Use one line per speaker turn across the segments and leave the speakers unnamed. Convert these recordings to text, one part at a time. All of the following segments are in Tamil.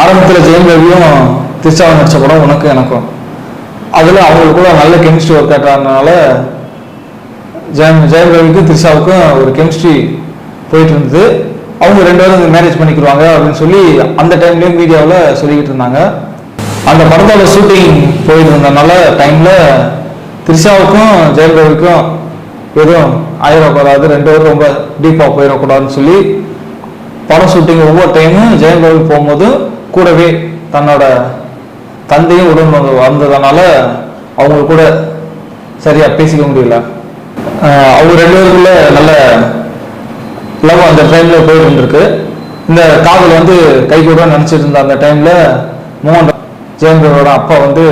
ஆரம்பத்தில் ஜெயம் ரவியும் திருச்சாவை நடிச்ச படம் உனக்கும் எனக்கும். அதில் அவங்களுக்கு கூட நல்ல கெமிஸ்ட்ரி ஒர்க் ஆகிறதுனால ஜெயம் ஜெயம் ரவிக்கும் திரிஷாவுக்கும் ஒரு கெமிஸ்ட்ரி போயிட்டு இருந்தது. அவங்க ரெண்டு பேரும் மேரேஜ் பண்ணிக்கிடுவாங்க அப்படின்னு சொல்லி அந்த டைம்லேயும் மீடியாவில் சொல்லிக்கிட்டு இருந்தாங்க. அந்த படத்தோட ஷூட்டிங் போயிட்டு இருந்தனால டைமில் திரிஷாவுக்கும் ஜெயம் ரவிக்கும் எதுவும் ஆயிடக்கூடாது ரெண்டு பேரும் ரொம்ப டீப்பாக போயிடக்கூடாதுன்னு சொல்லி படம் ஷூட்டிங் ஒவ்வொரு டைமும் ஜெயம் ரவி போகும்போது கூடவே தன்னோட தந்தையும் உடன் வந்து வந்ததுனால அவங்க கூட சரியா பேசிக்க முடியல. அவங்க ரெண்டு பேருக்குள்ள நல்ல லவ் அந்த டைம்ல போயிட்டு இந்த காதல் வந்து கை கூட நினைச்சிட்டு இருந்த அந்த டைம்ல மோகன் ஜெயந்தரோட அப்பா வந்து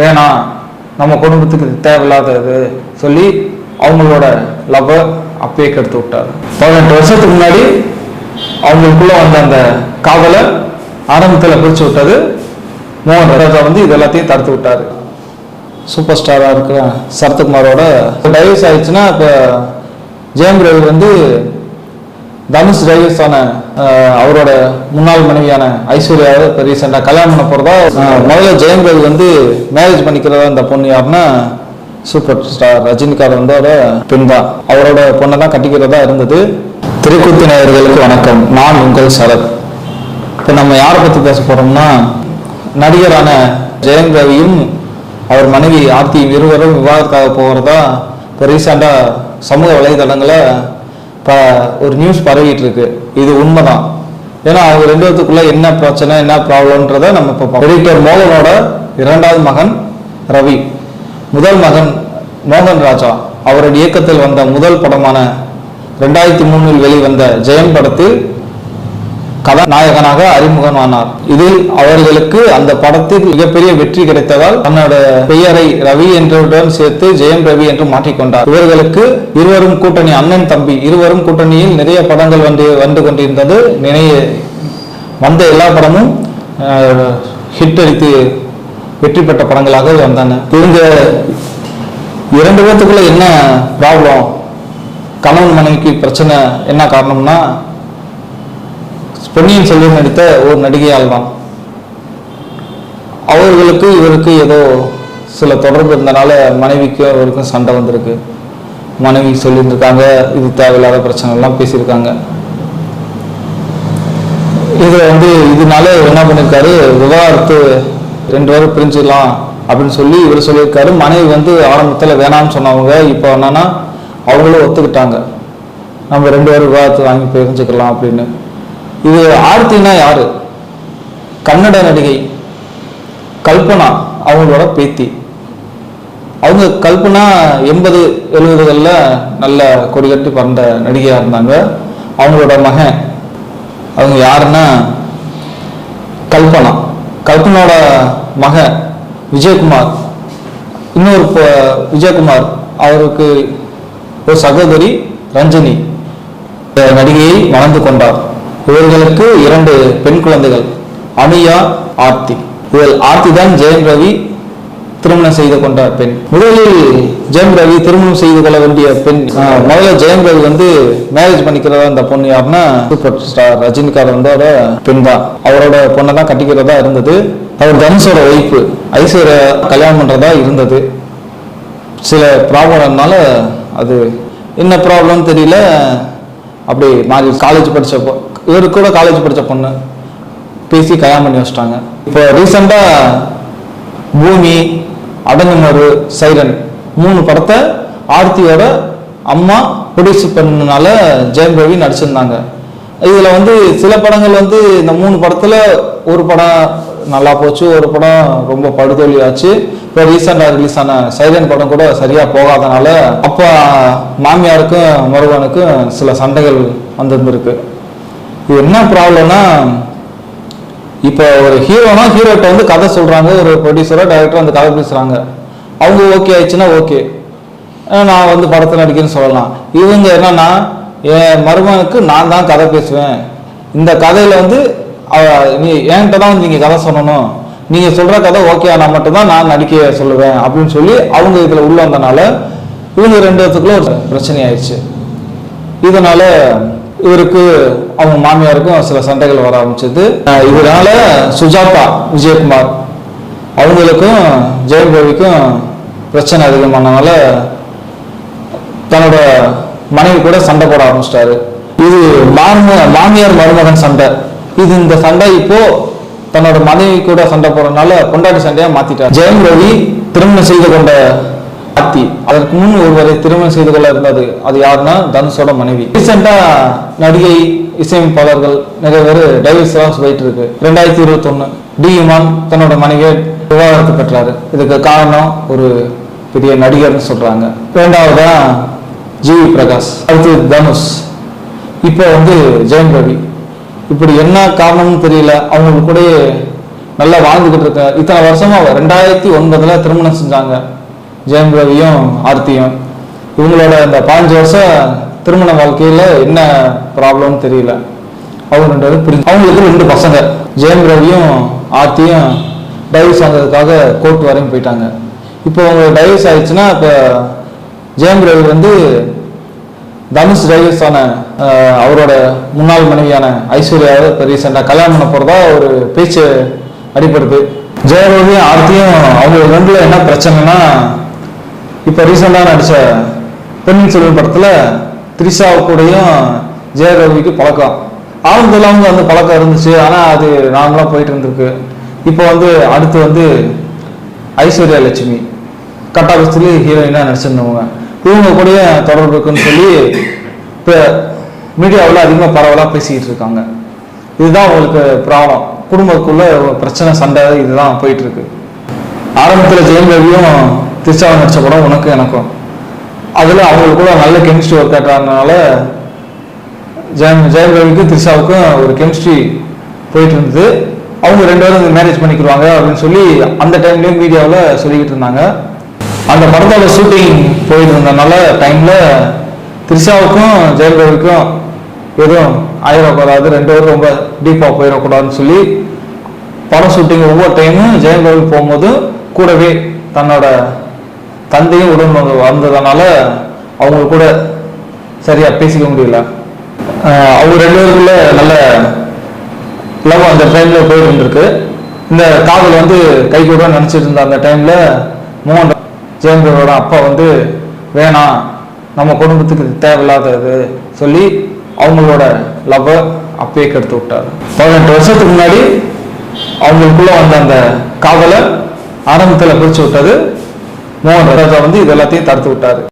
வேணாம் நம்ம குடும்பத்துக்கு தேவையில்லாதது சொல்லி அவங்களோட லவ்வை அப்பயே கெடுத்து விட்டார். பதினெட்டு வருஷத்துக்கு முன்னாடி அவங்களுக்குள்ள வந்த அந்த காதலை ஆரம்பத்தில் பிரிச்சு விட்டது. மோகன் ராஜா வந்து இது எல்லாத்தையும் தடுத்து விட்டார். சூப்பர் ஸ்டாராக இருக்கிற சரத்குமாரோட டைவர்ஸ் ஆயிடுச்சுன்னா இப்போ ஜெயம் ரவி வந்து தனுஷ் டைவர்ஸ் ஆன அவரோட முன்னாள் மனைவியான ஐஸ்வர்யாவை இப்போ ரீசெண்டாக கல்யாணம் பண்ண போகிறதா முதல்ல ஜெயம் ரவி வந்து மேரேஜ் பண்ணிக்கிறதா அந்த பொண்ணு யாருன்னா சூப்பர் ஸ்டார் ரஜினிகாந்த் வந்தோட பெண் தான். அவரோட பொண்ணை தான் கட்டிக்கிறதா இருந்தது. திருக்குத்தி நேயர்களுக்கு வணக்கம். நான் உங்கள் சரத். இப்போ நம்ம யாரை பற்றி பேச போகிறோம்னா நடிகரான ஜெயம் ரவியும் அவர் மனைவி ஆர்த்தியும் இருவரும் விவாதத்தாக போகிறதா இப்போ ரீசெண்டாக சமூக வலைதளங்களில் இப்போ ஒரு நியூஸ் பரவிட்டு இருக்கு இது உண்மைதான். ஏன்னா அவங்க ரெண்டு பேத்துக்குள்ள என்ன பிரச்சனை என்ன ப்ராப்ளம்ன்றதை நம்ம இப்போ எடிட்டர் மோகனோட இரண்டாவது மகன் ரவி. முதல் மகன் மோகன் ராஜா. அவருடைய இயக்கத்தில் வந்த முதல் படமான ரெண்டாயிரத்தி மூணில் வெளிவந்த ஜெயம் படத்தில் கதாநாயகனாக அறிமுகமானார். இதில் அவர்களுக்கு அந்த படத்தில் மிகப்பெரிய வெற்றி கிடைத்ததால் தன்னோட பெயரை ரவி என்றுடன் சேர்த்து ஜெயம் ரவி என்று மாற்றிக்கொண்டார். இவர்களுக்கு இருவரும் கூட்டணி அண்ணன் தம்பி இருவரும் கூட்டணியில் நிறைய படங்கள் வந்து வந்து கொண்டிருந்தது. நினைய வந்த எல்லா படமும் ஹிட் அடித்து வெற்றி பெற்ற படங்களாக வந்தன. இவங்க இரண்டு பேர்த்துக்குள்ள என்ன ப்ராப்ளம் கணவன் மனைவிக்கு பிரச்சனை என்ன காரணம்னா பொன்னியின் செல்வன் நடித்த ஒரு நடிகையால் தான் அவர்களுக்கு இவருக்கு ஏதோ சில தொடர்பு இருந்தனால மனைவிக்கும் இவருக்கும் சண்டை வந்திருக்கு. மனைவி சொல்லியிருந்திருக்காங்க இது தேவையில்லாத பிரச்சனை எல்லாம் பேசியிருக்காங்க. இதில் வந்து இதனால என்ன பண்ணிருக்காரு விவாகரத்து ரெண்டு பேரும் பிரிஞ்சிடலாம் அப்படின்னு சொல்லி இவர் சொல்லியிருக்காரு. மனைவி வந்து ஆரம்பத்தில் வேணாம்னு சொன்னவங்க இப்போ என்னன்னா அவங்களும் ஒத்துக்கிட்டாங்க. நம்ம ரெண்டு பேரும் விவாகரத்து வாங்கி பிரிஞ்சுக்கலாம் அப்படின்னு. இது ஆர்த்தினா யாரு? கன்னட நடிகை கல்பனா அவங்களோட பேத்தி. அவங்க கல்பனா எண்பது எழுபதுகளில் நல்ல கொடிகட்டி பறந்த நடிகையாக இருந்தாங்க. அவங்களோட மகன் அவங்க யாருன்னா? கல்பனா. கல்பனோட மகன் விஜயகுமார். இன்னொரு விஜயகுமார். அவருக்கு ஒரு சகோதரி ரஞ்சனி. நடிகையை மணந்து கொண்டார். இவர்களுக்கு இரண்டு பெண் குழந்தைகள் அனுயா ஆர்த்தி. இதில் ஆர்த்தி தான் ஜெயம் ரவி திருமணம் செய்து கொண்ட பெண். முதலில் ஜெயம் ரவி திருமணம் செய்து கொள்ள வேண்டிய பெண் முதல்ல ஜெயம் ரவி வந்து மேரேஜ் பண்ணிக்கிறதா அந்த பொண்ணு யாருன்னா சூப்பர் ஸ்டார் ரஜினிகாந்த் வந்து அவரோட பெண் தான். அவரோட பொண்ணை தான் கட்டிக்கிறதா இருந்தது. அவர் தனுஷோட ஒய்ஃபு ஐஸ்வர்யா கல்யாணம் பண்ணுறதா இருந்தது. சில ப்ராப்ளம்னால அது என்ன ப்ராப்ளம் தெரியல. அப்படி மாறி காலேஜ் படித்தப்போ இவர் கூட காலேஜ் படித்த பொண்ணு பேசி கல்யாணம் பண்ணி வச்சிட்டாங்க. இப்போ ரீசெண்டாக பூமி அடங்குமரு சைரன் மூணு படத்தை ஆர்த்தியோட அம்மா ப்ரொடியூஸ் பண்ணனால ஜெயம் ரவி நடிச்சிருந்தாங்க. இதில் வந்து சில படங்கள் வந்து இந்த மூணு படத்தில் ஒரு படம் நல்லா போச்சு ஒரு படம் ரொம்ப படுதோல்வி ஆச்சு இப்போ ரீசெண்டாக ரிலீஸ் ஆன சைலன் படம் கூட சரியாக போகாதனால அப்போ மாமியாருக்கும் மருவனுக்கும் சில சண்டைகள் வந்திருந்திருக்கு. இது என்ன ப்ராப்ளம்னா இப்போ ஒரு ஹீரோனா ஹீரோட்ட வந்து கதை சொல்கிறாங்க ஒரு ப்ரொடியூசரோ டைரக்டரோ அந்த கதை பேசுகிறாங்க அவங்க ஓகே ஆயிடுச்சுன்னா ஓகே நான் வந்து படத்தில் நடிக்கிறேன்னு சொல்லலாம். இவங்க என்னன்னா என் மருமகனுக்கு நான் தான் கதை பேசுவேன். இந்த கதையில வந்து நீ என்கிட்ட தான் வந்து நீங்க கதை சொல்லணும். நீங்க சொல்ற கதை ஓகே ஆனால் மட்டும்தான் நான் நடிக்க சொல்லுவேன் அப்படின்னு சொல்லி அவங்க இதுல உள்ள வந்தனால இவங்க ரெண்டு இடத்துக்குள்ள ஒரு பிரச்சனை ஆயிடுச்சு. இதனால இவருக்கு அவங்க மாமியாருக்கும் சில சண்டைகள் வர ஆரம்பிச்சது. இதனால சுஜாதா விஜயகுமார் அவங்களுக்கும் ஜெயம் பிரச்சனை அதிகமானனால தன்னோட மனைவி கூட சண்டை போட ஆரம்பிச்சிட்டாரு. இது மாம மாமியார் மருமகன் சண்டை. இது இந்த சண்டை இப்போ தன்னோட மனைவி கூட சண்டை போறதுனால கொண்டாடி சண்டையா மாத்திட்டார். ஜெயம் ரவி திருமணம் செய்து கொண்ட ஆத்தி அதற்கு முன் ஒருவரை திருமணம் செய்து கொள்ள இருந்தது. அது யாருன்னா தனுஷோட மனைவி. ரீசெண்டா நடிகை இசையமைப்பாளர்கள் நிறைய பேர் டைவர்ஸ் எல்லாம் போயிட்டு இருக்கு. ரெண்டாயிரத்தி இருபத்தி ஒன்னு டி இமான் தன்னோட மனைவியை விவாகரத்து பெற்றாரு. இதுக்கு காரணம் ஒரு பெரிய நடிகர்னு சொல்றாங்க. இரண்டாவதா ஜிவி பிரகாஷ் அடுத்து தனுஷ். இப்போ வந்து ஜெயம் ரவி. இப்படி என்ன காரணம்னு தெரியல. அவங்க கூட நல்லா வாழ்ந்துகிட்டு இருக்க. இத்தனை வருஷமா ரெண்டாயிரத்தி ஒன்பதுல திருமணம் செஞ்சாங்க. ஜெயம் ரவியும் ஆர்த்தியும். இவங்களோட இந்த பாஞ்சு வருஷம் திருமண வாழ்க்கையில என்ன ப்ராப்ளம்னு தெரியல. அவங்க ரெண்டு பேரும் அவங்களுக்கு ரெண்டு பசங்க. ஜெயம் ரவியும் ஆர்த்தியும் டைவர்ஸ் ஆகிறதுக்காக கோர்ட் வரையும் போயிட்டாங்க. இப்போ அவங்க டைவர்ஸ் ஆயிடுச்சுன்னா இப்போ ஜெயம் ரவி வந்து தனுஷ் டைவர்ஸ் ஆன அவரோட முன்னாள் மனைவியான ஐஸ்வர்யாவை இப்போ ரீசெண்டாக கல்யாணம் பண்ண போகிறதா ஒரு பேச்சு அடிப்படுது ஜெயரவியும் ஆர்த்தியும் அவங்க ரெண்டுல என்ன பிரச்சனைனா இப்போ ரீசெண்டாக நடித்த பெண்ணின் செல்வன் படத்தில் த்ரிஷா கூடயும் ஜெயரவிக்கு பழக்கம். ஆரம்பத்தில் அவங்க அந்த பழக்கம் இருந்துச்சு. ஆனால் அது நார்மலாக போயிட்டு இருந்திருக்கு. இப்போ வந்து அடுத்து வந்து ஐஸ்வர்யா லட்சுமி. கட்டாபஸ்திலே ஹீரோயினாக நடிச்சிருந்தவங்க. இவங்க கூடயும் தொடர்பு இருக்குன்னு சொல்லி இப்போ மீடியாவில் அதிகமாக பரவலாக பேசிக்கிட்டு இருக்காங்க. இதுதான் அவங்களுக்கு ப்ராப்ளம். குடும்பத்துக்குள்ள ஒரு பிரச்சனை சண்டை இதுதான் போயிட்டு இருக்கு. ஆரம்பத்தில் ஜெயம் ரவியும் திருச்சாவை நடித்த படம் உனக்கு எனக்கும். அதில் அவங்களுக்குள்ள நல்ல கெமிஸ்ட்ரி ஒர்க் ஆட்டுறதுனால ஜெயம் ஜெயம் ரவிக்கும் த்ரிஷாவுக்கும் ஒரு கெமிஸ்ட்ரி போயிட்டு இருந்தது. அவங்க ரெண்டு பேரும் மேரேஜ் பண்ணிக்கிடுவாங்க அப்படின்னு சொல்லி அந்த டைம்லேயும் மீடியாவில் சொல்லிக்கிட்டு இருந்தாங்க. அந்த படத்தோட ஷூட்டிங் போயிட்டு இருந்தனால டைமில் த்ரிஷாவுக்கும் ஜெயம் ரவிக்கும் எதுவும் ஆயிடக்கூடாது ரெண்டு பேரும் ரொம்ப டீப்பாக போயிடக்கூடாதுன்னு சொல்லி படம் ஷூட்டிங் ஒவ்வொரு டைமும் ஜெயம் ரவி போகும்போது கூடவே தன்னோட தந்தையும் உடன் வந்ததுனால அவங்க கூட சரியா பேசிக்க முடியல. அவங்க ரெண்டு பேருக்குள்ள நல்ல லவ் அந்த டைம்ல போயிட்டு இருந்திருக்கு. இந்த காதல் வந்து கை கூட நினைச்சிட்டு இருந்த அந்த டைம்ல மோகன் ஜெயந்தரோட அப்பா வந்து வேணாம் நம்ம குடும்பத்துக்கு இது தேவையில்லாதது சொல்லி அவங்களோட லவ்வை அப்பயே கெடுத்து விட்டார். பதினெட்டு வருஷத்துக்கு முன்னாடி அவங்களுக்குள்ள வந்த அந்த காதலை ஆரம்பத்தில் பிரிச்சு விட்டது. மோகன் ராஜா வந்து இது எல்லாத்தையும் தடுத்து விட்டாரு.